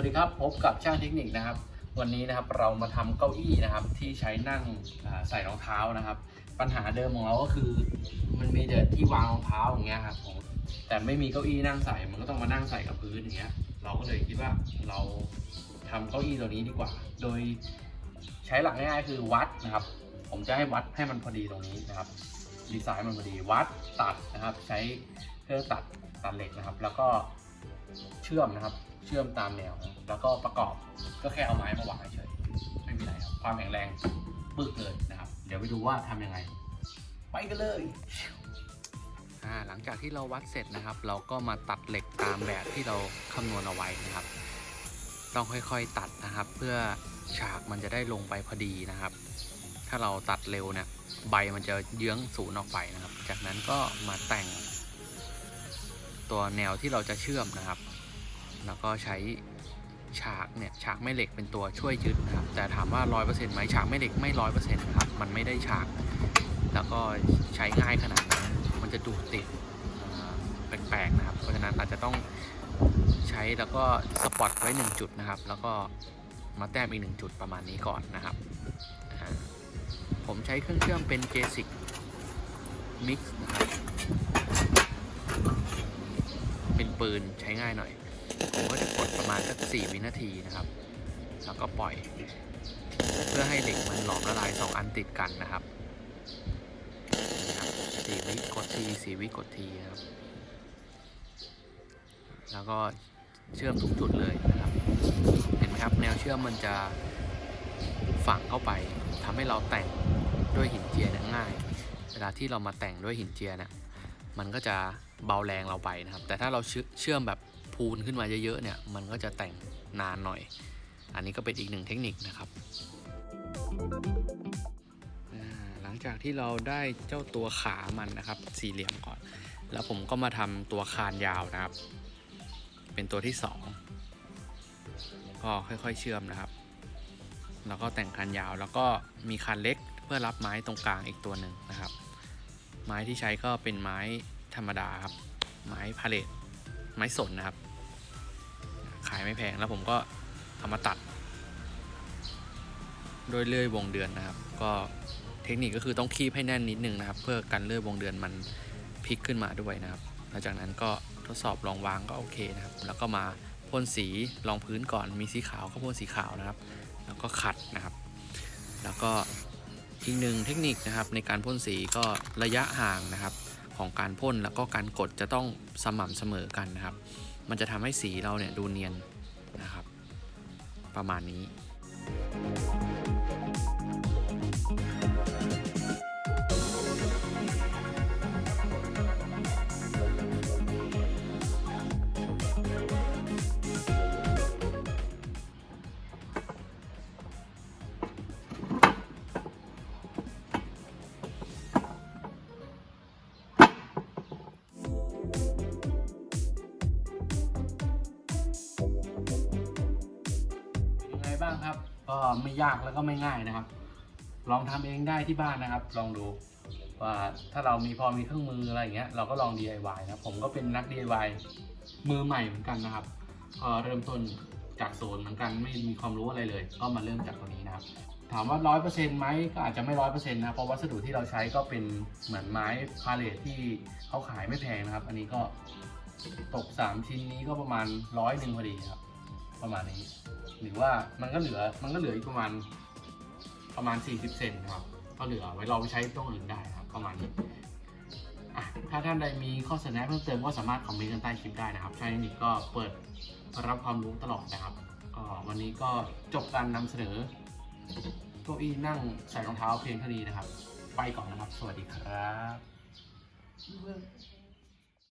วัสดีครับพบกับช่างเทคนิคนะครับ วันนี้นะครับเรามาทำเก้าอี้นะครับที่ใช้นั่งใส่รองเท้านะครับ ปัญหาเดิมของเราก็คือ มันมีแต่ที่วางรองเท้าอย่างเงี้ยครับแต่ไม่มีเก้าอี้นั่งใส่มันก็ต้องมานั่งใส่กับพื้นอย่างเงี้ยเราก็เลยคิดว่าเราทำเก้าอี้ตัวนี้ดีกว่า โดยใช้หลักง่ายๆคือวัดนะครับ ผมจะให้วัดให้มันพอดีตรงนี้นะครับดีไซน์มันพอดีวัดตัดนะครับ ใช้เครื่องตัดตัดเหล็กนะครับ แล้วก็ เชื่อมนะครับ เชื่อมตามแนวนะแล้วก็ประกอบก็แค่เอาไม้มาวางเฉยไม่มีอะไรครับความแข็งแรงปึกเลยนะครับ เดี๋ยวไปดูว่าทำยังไง ไปกันเลยหลังจากที่เราวัดเสร็จนะครับ เราก็มาตัดเหล็กตามแบบที่เราคำนวณเอาไว้นะครับ ต้องค่อยๆตัดนะครับ เพื่อฉากมันจะได้ลงไปพอดีนะครับ ถ้าเราตัดเร็วเนี่ยใบมันจะเยื้องศูนย์ออกไปนะครับ จากนั้นก็มาแต่ง ตัวแนวที่เราจะเชื่อมนะครับ แล้วก็ใช้ฉากเนี่ยฉากแม่เหล็กเป็นตัวช่วยยึดนะครับ แต่ถามว่า 100%ไหมฉากแม่เหล็กไม่ร้อยเปอร์เซ็นต์ครับ มันไม่ได้ฉาก แล้วก็ใช้ง่ายขนาดนั้น มันจะดูดติดแปลกๆนะครับ เพราะฉะนั้นอาจจะต้องใช้แล้วก็สปอตไว้หนึ่งจุดนะครับ แล้วก็มาแต้มอีกหนึ่งจุดประมาณนี้ก่อนนะครับ ผมใช้เครื่องเชื่อมเป็น J6 Mix นะครับ ปืนใช้ง่ายหน่อย ผมก็จะกดประมาณสัก4วินาทีนะครับ แล้วก็ปล่อย เพื่อให้เหล็กมันหลอมละลาย2อันติดกันนะครับนะครับ4วิกดที4วิกดทีนะครับ แล้วก็เชื่อมทุกจุดเลยนะครับ เห็นไหมครับ แนวเชื่อมมันจะฝังเข้าไปทำให้เราแต่งด้วยหินเจียเนี่ยง่าย เวลาที่เรามาแต่งด้วยหินเจียเนี่ย มันก็จะเบาแรงเราไปนะครับ แต่ถ้าเราเชื่อมแบบพูนขึ้นมาเยอะๆเนี่ย มันก็จะแต่งนานหน่อย อันนี้ก็เป็นอีกหนึ่งเทคนิคนะครับหลังจากที่เราได้เจ้าตัวขามันนะครับ สี่เหลี่ยมก่อน แล้วผมก็มาทำตัวคานยาวนะครับ เป็นตัวที่สองก็ค่อยๆเชื่อมนะครับ แล้วก็แต่งคันยาวแล้วก็มีคันเล็กเพื่อรับไม้ตรงกลางอีกตัวหนึ่งนะครับ ไม้ที่ใช้ก็เป็นไม้ธรรมดาครับ ไม้พาเลตไม้สนนะครับ ขายไม่แพงแล้วผมก็เอามาตัด โดยเลื่อยวงเดือนนะครับ ก็เทคนิคก็คือต้องคีบให้แน่นนิดนึงนะครับ เพื่อกันเลื่อยวงเดือนมันพลิกขึ้นมาด้วยนะครับหลังจากนั้นก็ทดสอบลองวางก็โอเคนะครับ แล้วก็มาพ่นสีรองพื้นก่อนมีสีขาวก็พ่นสีขาวนะครับ แล้วก็ขัดนะครับ แล้วก็ อีกหนึ่งเทคนิคนะครับในการพ่นสีก็ระยะห่างนะครับของการพ่นแล้วก็การกดจะต้องสม่ำเสมอกันนะครับ มันจะทำให้สีเราเนี่ยดูเนียนนะครับ ประมาณนี้ นยังไงบ้างครับ ก็ไม่ยากแล้วก็ไม่ง่ายนะครับ ลองทำเองได้ที่บ้านนะครับ ลองดูว่าถ้าเรามีพอมีเครื่องมืออะไรอย่างเงี้ยเราก็ลอง DIY นะผมก็เป็นนัก DIY มือใหม่เหมือนกันนะครับก็เริ่มต้นจากโซนเหมือนกันไม่มีความรู้อะไรเลย ก็มาเริ่มจากตรงนี้นะครับ ถามว่าร้อยเปอร์เซ็นต์ไหมก็อาจจะไม่ร้อยเปอร์เซ็นต์นะเพราะวัสดุที่เราใช้ก็เป็นเหมือนไม้พาเลทที่เขาขายไม่แพงนะครับ อันนี้ก็ตก3ชิ้นนี้ก็ประมาณร้อยหนึ่งพอดีครับ ประมาณนี้ หรือว่ามันก็เหลือมันก็เหลืออีกประมาณประมาณ 40 เซนนะครับ ก็เหลือไว้เราไปใช้ตรงอื่นได้นะครับ ประมาณนี้อะถ้าท่านใดมีข้อเสนอเพิ่มเติมก็สามารถคอมเมนต์กันใต้คลิปได้นะครับชายนิกก็เปิดรับความรู้ตลอดนะครับก็วันนี้ก็จบการนำเสนอเก้าอี้นั่งใส่รองเท้าเพียงเท่านี้นะครับ ไปก่อนนะครับ สวัสดีครับ